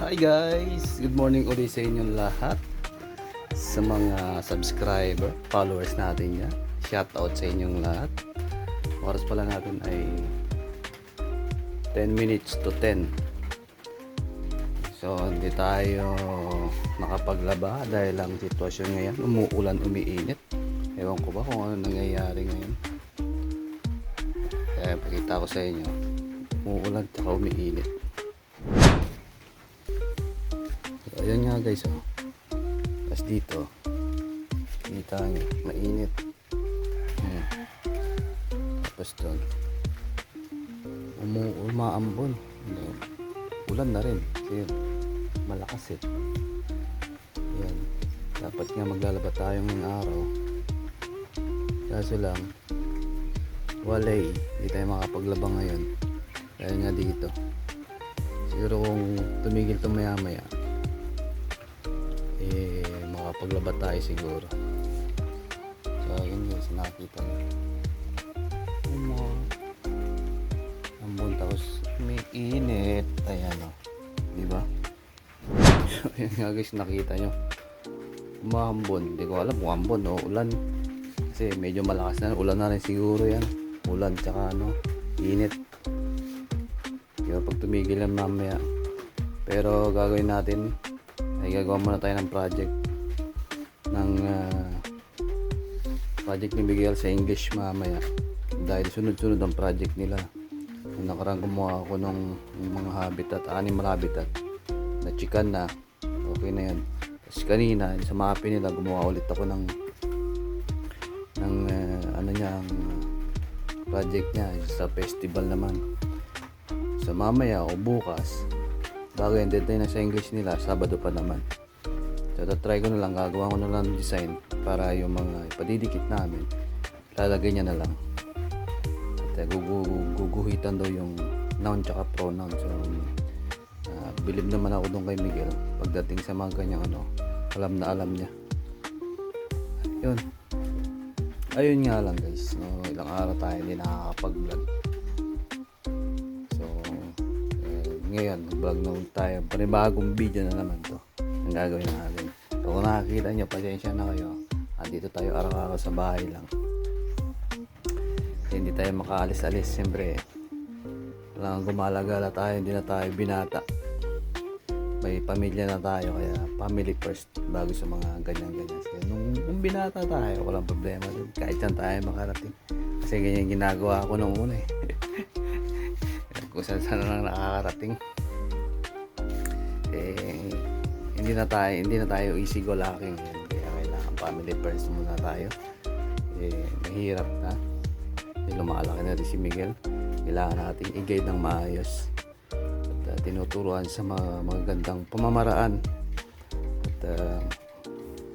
Hi guys! Good morning ulit sa inyong lahat sa mga subscriber, followers natin yan. Shout out sa inyong lahat. Oras pala natin ay 10 minutes to 10. So hindi tayo nakapaglaba dahil ang sitwasyon ngayon umuulan, umiinit. Ewan ko ba kung ano nangyayari ngayon. Kaya pakita ko sa inyo. Umuulan at umiinit. So, ayan nga guys, oh. Tapos dito, kita nyo, mainit. Ayan. Tapos doon, umu umaambon. Hindi. Ulan na rin. Kasi malakas eh. Ayan. Dapat nga maglalaba tayo ngayong araw. Kaso lang, walay. Hindi tayo makapaglaba ngayon. Dahil nga dito. Siguro kung tumigil ito maya maya, eh makapaglaba tayo siguro. So yun guys, nakita nyo. Yung mga ambon tapos may init. Ayan o. Di ba? So yun nga guys, nakita nyo. Umambon. Hindi ko alam kung o ulan. Kasi medyo malakas na. Ulan na rin siguro yan. Ulan tsaka ano, init. Kaya pag tumigil yan mamaya. Pero gagawin natin ay gagawa muna tayo ng project. Ng ah, project ni Miguel sa English mamaya. Dahil sunod-sunod ang project nila. Nung nakarang gumawa ako ng mga habitat animal habitat. Na chicken na. Okay na yan tapos kanina sa maapi nila gumawa ulit ako ng ng ah, ano niya ang project niya. Sa festival naman. Sa mamaya o bukas bago yung deadline na sa English nila. Sabado pa naman. So try ko na lang. Gagawa ko na lang ng design para yung mga ipadidikit namin lalagay niya na lang. At uh, gugu- guguhitan daw yung noun tsaka pronoun. So uh, believe naman ako doon kay Miguel. Pagdating sa mga kanyang ano alam na alam niya. Yun. Ayun nga lang guys. No, ilang araw tayo hindi nakakapag ngayon vlog na tayo. Panibagong video na naman to. Ang gagawin natin. So kung nakakita nyo pasensya na kayo. Andito tayo araw-araw sa bahay lang. Hindi tayo makaalis-alis siyempre. Lang gumalagala tayo hindi na tayo binata. May pamilya na tayo kaya family first bago sa mga ganyan-ganyan. So, nung, nung binata tayo walang problema kahit saan tayo makarating. Kasi ganyan ginagawa ko nung una eh kung saan saan lang nakakarating. Eh hindi na tayo hindi na tayo easy go lacking kaya kailangan family first muna tayo. Eh mahirap na. Eh, lumalaki na rin si Miguel. Kailangan natin i-guide ng maayos. At uh, tinuturuan sa mga magagandang pamamaraan. At uh,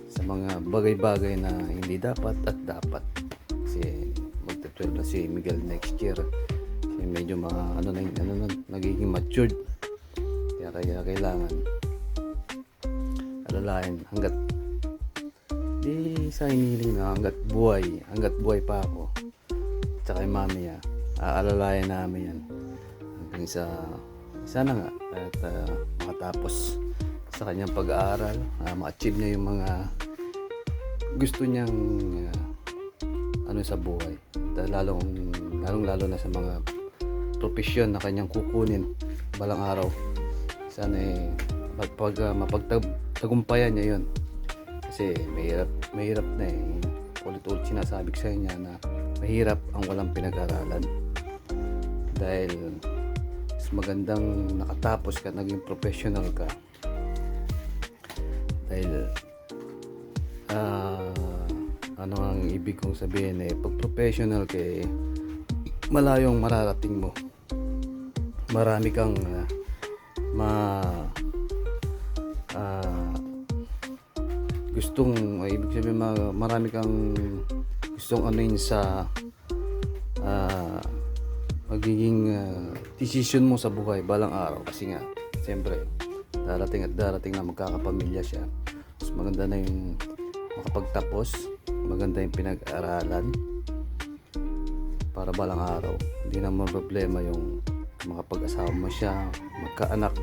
sa mga bagay-bagay na hindi dapat at dapat. Kasi magta-12 na si Miguel next year kasi medyo mga ano na ano na nagiging matured. Kaya kaya kailangan alalayan hanggat di sa iniling na hanggat buhay hanggat buhay pa ako tsaka yung mami niya aalalayan namin yan. Hanggang sa sana nga at uh, makatapos sa kanyang pag-aaral uh, ma-achieve niya yung mga gusto niyang uh, ano sa buhay. At, uh, lalong lalong lalo na sa mga profesyon na kanyang kukunin balang araw. Sana eh pag uh, mapagtagumpayan niya yon kasi mahirap mahirap na eh. Ulit-ulit sinasabi sa kanya na mahirap ang walang pinag-aralan. Dahil mas magandang nakatapos ka naging professional ka. Dahil ah ano ang ibig kong sabihin eh pag professional ka eh, malayong mararating mo marami kang ah, ma ah, gustong ay, ibig sabihin ma- marami kang gustong yun sa ah, magiging ah, decision mo sa buhay balang araw. Kasi nga siyempre darating at darating na magkakapamilya siya. Mas maganda na yung makapagtapos. Maganda yung pinag-aralan. Para balang araw. Hindi naman problema yung makapag-asawa mo siya magkaanak.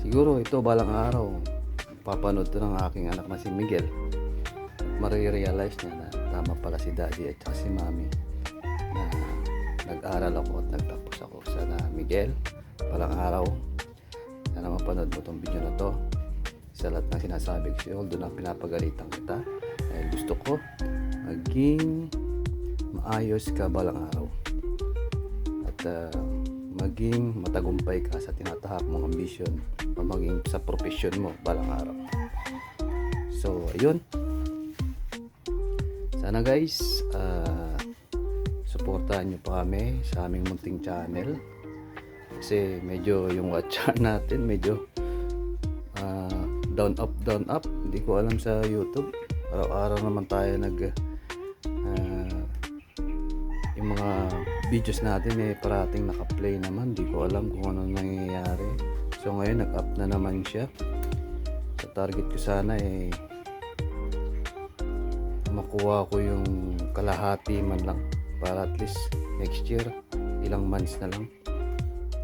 Siguro ito balang araw papanood to ng aking anak na si Miguel. Marirealize niya na tama pala si daddy at si mami na nag-aral ako at nagtapos ako sana Miguel. Balang araw. Sana mapanood mo tong video na to. Sa lahat ng sinasabi ko sa'yo although na pinapagalitan kita dahil gusto ko maging maayos ka balang araw. At ah, maging matagumpay ka sa tinatahak mong ambisyon o maging sa profession mo balang araw. So, ayun. Sana guys, ah, suportahan nyo pa kami sa aming munting channel. Kasi medyo yung watch natin medyo ah, down up down up. Hindi ko alam sa YouTube. Araw-araw naman tayo nag ah, yung mga videos natin eh parating naka-play naman. Di ko alam kung ano nangyayari. So ngayon nag-up na naman siya. Sa target ko sana eh makuha ko yung kalahati man lang para at least next year ilang months na lang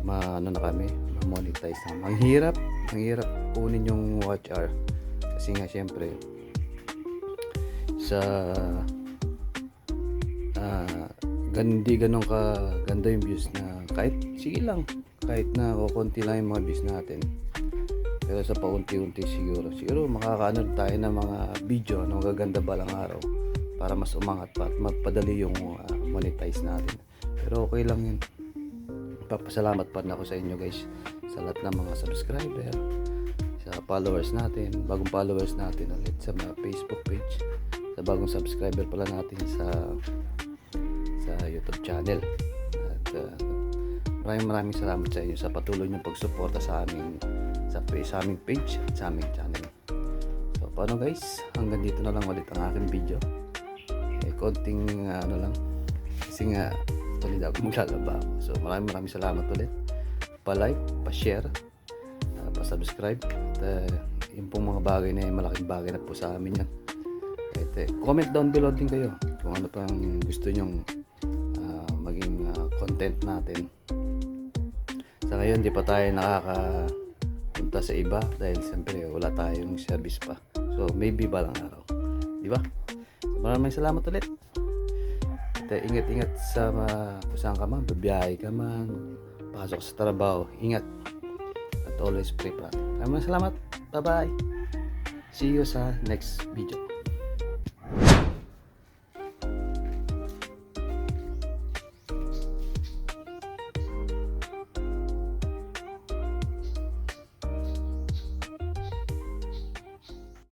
ma ano na kami ma-monetize na. Ang hirap, ang hirap kunin yung watch hour kasi nga syempre sa ah hindi ganun ka ganda yung views na kahit sige lang. Kahit na kukunti lang yung mga views natin. Pero sa paunti-unti siguro. Siguro makakaano tayo ng mga video na magaganda balang araw para mas umangat pa at magpadali yung ah, monetize natin. Pero okay lang yun. Papasalamat pa rin ako sa inyo guys sa lahat ng mga subscriber sa followers natin bagong followers natin ulit sa mga Facebook page sa bagong subscriber pala natin sa sa YouTube channel. At uh, maraming maraming salamat sa inyo sa patuloy niyong pagsuporta sa aming sa, sa aming page at sa aming channel. So paano guys, hanggang dito na lang ulit ang aking video. Eh, konting uh, ano lang, kasi nga tuloy ako maglalaba ako. So maraming maraming salamat ulit. Pa-like, pa-share, uh, pa-subscribe. At uh, yung pong mga bagay na yun, malaking bagay na po sa amin yan. Kahit, eh, comment down below din kayo kung ano pang gusto nyong ah, maging ah, content natin. Sa ngayon, di pa tayo nakakapunta sa iba dahil siyempre wala tayong service pa. So, maybe balang araw. Di ba? So, maraming salamat ulit. At uh, ingat-ingat sa uh, saan ka man, babiyahe ka man, pasok sa trabaho, ingat. At always pray pa. Maraming salamat. Bye-bye. See you sa next video.